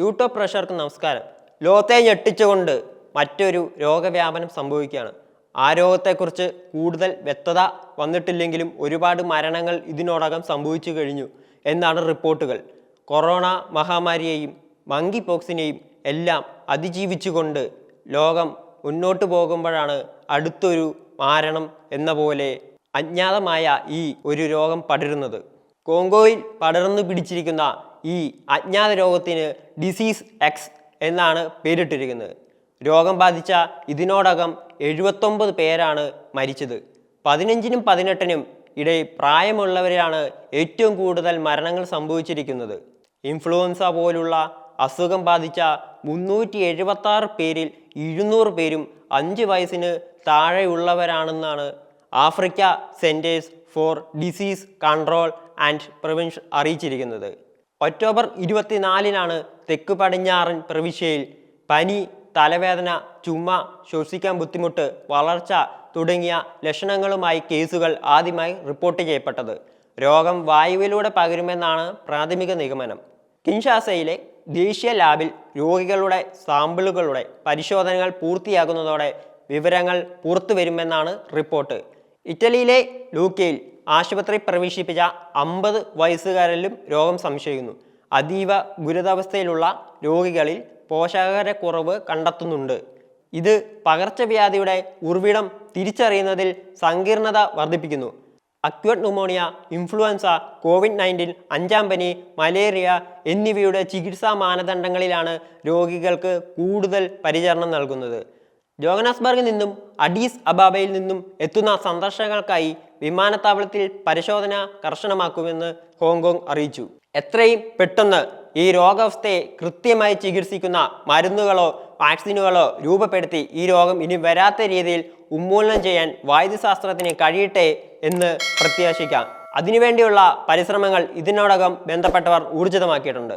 YouTube പ്രഷർക്ക് നമസ്കാരം. ലോകത്തെ ഞെട്ടിച്ചുകൊണ്ട് മറ്റൊരു രോഗവ്യാപനം സംഭവിക്കുകയാണ്. ആ രോഗത്തെക്കുറിച്ച് കൂടുതൽ വ്യക്തത വന്നിട്ടില്ലെങ്കിലും ഒരുപാട് മരണങ്ങൾ ഇതിനോടകം സംഭവിച്ചു കഴിഞ്ഞു എന്നാണ് റിപ്പോർട്ടുകൾ. കൊറോണ മഹാമാരിയെയും മങ്കി പോക്സിനെയും എല്ലാം അതിജീവിച്ചുകൊണ്ട് ലോകം മുന്നോട്ട് പോകുമ്പോഴാണ് അടുത്തൊരു മാരണം എന്ന പോലെ അജ്ഞാതമായ ഈ ഒരു രോഗം പടരുന്നത്. കോങ്കോയിൽ പടർന്നു പിടിച്ചിരിക്കുന്ന ഈ അജ്ഞാത രോഗത്തിന് ഡിസീസ് എക്സ് എന്നാണ് പേരിട്ടിരിക്കുന്നത്. രോഗം ബാധിച്ച ഇതിനോടകം എഴുപത്തൊമ്പത് പേരാണ് മരിച്ചത്. പതിനഞ്ചിനും പതിനെട്ടിനും ഇടയിൽ പ്രായമുള്ളവരാണ് ഏറ്റവും കൂടുതൽ മരണങ്ങൾ സംഭവിച്ചിരിക്കുന്നത്. ഇൻഫ്ലുവൻസ പോലുള്ള അസുഖം ബാധിച്ച മുന്നൂറ്റി എഴുപത്താറ് പേരിൽ ഇരുന്നൂറ് പേരും അഞ്ച് വയസ്സിന് താഴെയുള്ളവരാണെന്നാണ് Africa centres for disease control and prevention അറിയിച്ചിരിക്കുന്നത്. ഒക്ടോബർ ഇരുപത്തിനാലിനാണ് തെക്ക് പടിഞ്ഞാറൻ പ്രവിശ്യയിൽ പനി തലവേദന ചുമ ശ്വസിക്കാൻ ബുദ്ധിമുട്ട് വളർച്ച തുടങ്ങിയ ലക്ഷണങ്ങളുമായി കേസുകൾ ആദ്യമായി റിപ്പോർട്ട് ചെയ്യപ്പെട്ടത്. രോഗം വായുവിലൂടെ പകരുമെന്നാണ് പ്രാഥമിക നിഗമനം. കിൻഷാസയിലെ ദേശീയ ലാബിൽ രോഗികളുടെ സാമ്പിളുകളുടെ പരിശോധനകൾ പൂർത്തിയാകുന്നതോടെ വിവരങ്ങൾ പുറത്തു വരുമെന്നാണ് റിപ്പോർട്ട്. ഇറ്റലിയിലെ ലൂക്കയിൽ ആശുപത്രി പ്രവേശിപ്പിച്ച അമ്പത് വയസ്സുകാരിലും രോഗം സംശയിക്കുന്നു. അതീവ ഗുരുതാവസ്ഥയിലുള്ള രോഗികളിൽ പോഷകാഹാരക്കുറവ് കണ്ടെത്തുന്നുണ്ട്. ഇത് പകർച്ചവ്യാധിയുടെ ഉറവിടം തിരിച്ചറിയുന്നതിൽ സങ്കീർണത വർദ്ധിപ്പിക്കുന്നു. Acute pneumonia influenza covid nineteen അഞ്ചാം പനി മലേറിയ എന്നിവയുടെ ചികിത്സാ മാനദണ്ഡങ്ങളിലാണ് രോഗികൾക്ക് കൂടുതൽ പരിചരണം നൽകുന്നത്. ജോഗനാസ്ബർഗിൽ നിന്നും അഡീസ് അബാബയിൽ നിന്നും എത്തുന്ന സന്ദർശകർക്കായി വിമാനത്താവളത്തിൽ പരിശോധന കർശനമാക്കുമെന്ന് ഹോങ്കോങ് അറിയിച്ചു. എത്രയും പെട്ടെന്ന് ഈ രോഗാവസ്ഥയെ കൃത്യമായി ചികിത്സിക്കുന്ന മരുന്നുകളോ വാക്സിനുകളോ രൂപപ്പെടുത്തി ഈ രോഗം ഇനി വരാത്ത രീതിയിൽ ഉന്മൂലനം ചെയ്യാൻ വൈദ്യശാസ്ത്രത്തിന് കഴിയട്ടെ എന്ന് പ്രത്യാശിക്കാം. അതിനുവേണ്ടിയുള്ള പരിശ്രമങ്ങൾ ഇതിനോടകം ബന്ധപ്പെട്ടവർ ഊർജിതമാക്കിയിട്ടുണ്ട്.